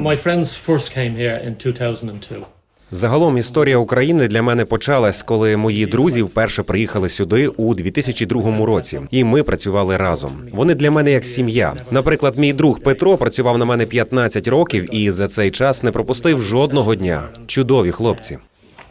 My friends first came here in 2002. Загалом історія України для мене почалась, коли мої друзі вперше приїхали сюди у 2002 році, і ми працювали разом. Вони для мене як сім'я. Наприклад, мій друг Петро працював на мене 15 років і за цей час не пропустив жодного дня. Чудові хлопці.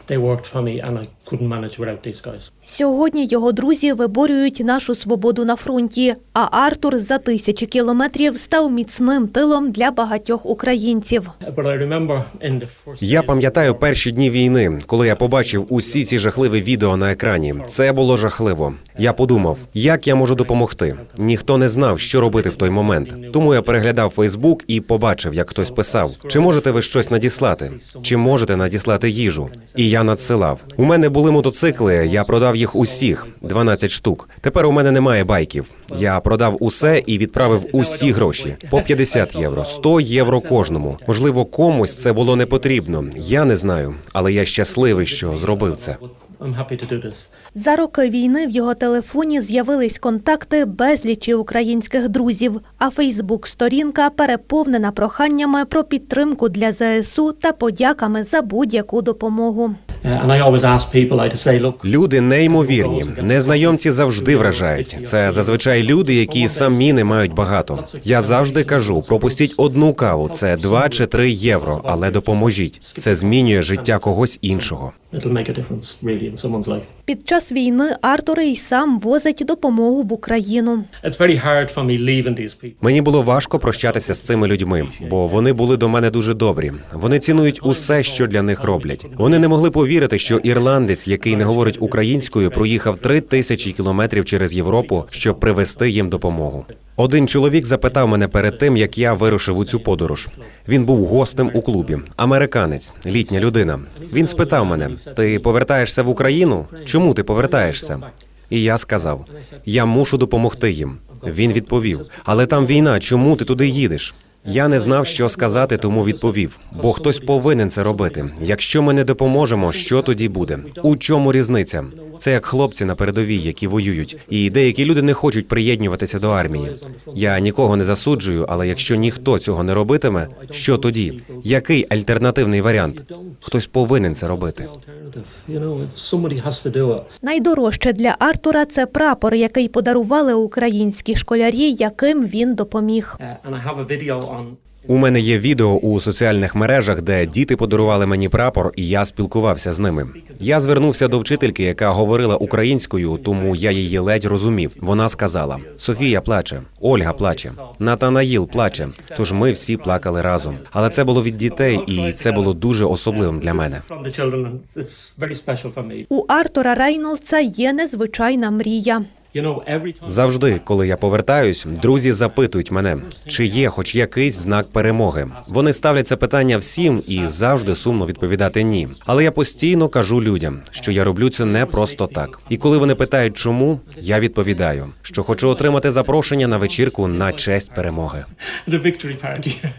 They worked for me and I couldn't manage without these guys. Сьогодні його друзі виборюють нашу свободу на фронті. А Артур за тисячі кілометрів став міцним тилом для багатьох українців. But I remember in the first Я пам'ятаю перші дні війни, коли я побачив усі ці жахливі відео на екрані. Це було жахливо. Я подумав, як я можу допомогти. Ніхто не знав, що робити в той момент. Тому я переглядав Фейсбук і побачив, як хтось писав: чи можете ви щось надіслати? Чи можете надіслати їжу? І я надсилав. У мене були мотоцикли. Я продав їх усіх 12 штук. Тепер у мене немає байків. Я продав усе і відправив усі гроші по 50 євро, 100 євро кожному. Можливо, комусь це було не потрібно. Я не знаю, але я щасливий, що зробив це. За роки війни в його телефоні з'явились контакти безлічі українських друзів, а Фейсбук-сторінка переповнена проханнями про підтримку для ЗСУ та подяками за будь-яку допомогу. Uh, Люди неймовірні. Незнайомці завжди вражають. Це зазвичай люди, які самі не мають багато. Я завжди кажу: пропустіть одну каву, це 2 чи 3 євро, але допоможіть. Це змінює життя когось іншого. Під час війни Артур і сам возить допомогу в Україну. Мені було важко прощатися з цими людьми, бо вони були до мене дуже добрі. Вони цінують усе, що для них роблять. Вони не могли повірити, що ірландець, який не говорить українською, проїхав три тисячі кілометрів через Європу, щоб привезти їм допомогу. Один чоловік запитав мене перед тим, як я вирушив у цю подорож. Він був гостем у клубі, американець, літня людина. Він спитав мене: Ти повертаєшся в Україну? Чому ти повертаєшся? І я сказав: Я мушу допомогти їм. Він відповів: Але там війна, чому ти туди їдеш? Я не знав, що сказати, тому відповів: бо хтось повинен це робити. Якщо ми не допоможемо, що тоді буде? У чому різниця? Це як хлопці на передовій, які воюють, і деякі люди не хочуть приєднуватися до армії. Я нікого не засуджую, але якщо ніхто цього не робитиме, що тоді? Який альтернативний варіант? Хтось повинен це робити. Найдорожче для Артура це прапор, який подарували українські школярі, яким він допоміг. У мене є відео у соціальних мережах, де діти подарували мені прапор, і я спілкувався з ними. Я звернувся до вчительки, яка говорила українською, тому я її ледь розумів. Вона сказала: Софія плаче, Ольга плаче, Натанаїл плаче. Тож ми всі плакали разом. Але це було від дітей, і це було дуже особливим для мене. У Артура Рейнолдса є незвичайна мрія. Завжди, коли я повертаюсь, друзі запитують мене, чи є хоч якийсь знак перемоги. Вони ставлять це питання всім і завжди сумно відповідати ні. Але я постійно кажу людям, що я роблю це не просто так. І коли вони питають, чому, я відповідаю, що хочу отримати запрошення на вечірку на честь перемоги.